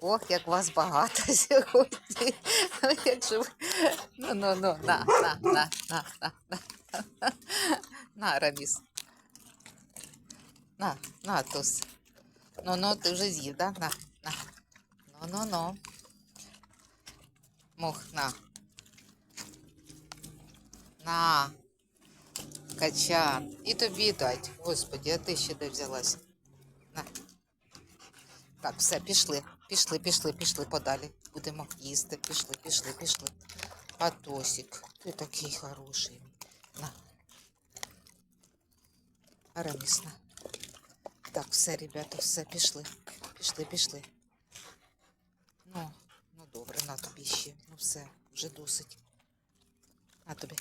Ох, як вас багато сьогодні. Ну, Як же ви... Ну, ну, ну, на, на, на, на, на, на. На, Раміс. На, на, Тус. Ну, ну, ти вже з'їв, да? На, на. Ну, ну, ну. Мух, на. На. Качан. І тобі дать. Господи, а ти ще де взялась? На. Так, все, пішли. Пішли, пішли, пішли подалі. Будемо їсти. Пішли, пішли, пішли. Атосик, ти такий хороший. На. Араміс, на. Так, все, ребята, все, пішли. Пішли, пішли. Ну, ну добре, на тобі ще. Ну все, вже досить. На тобі.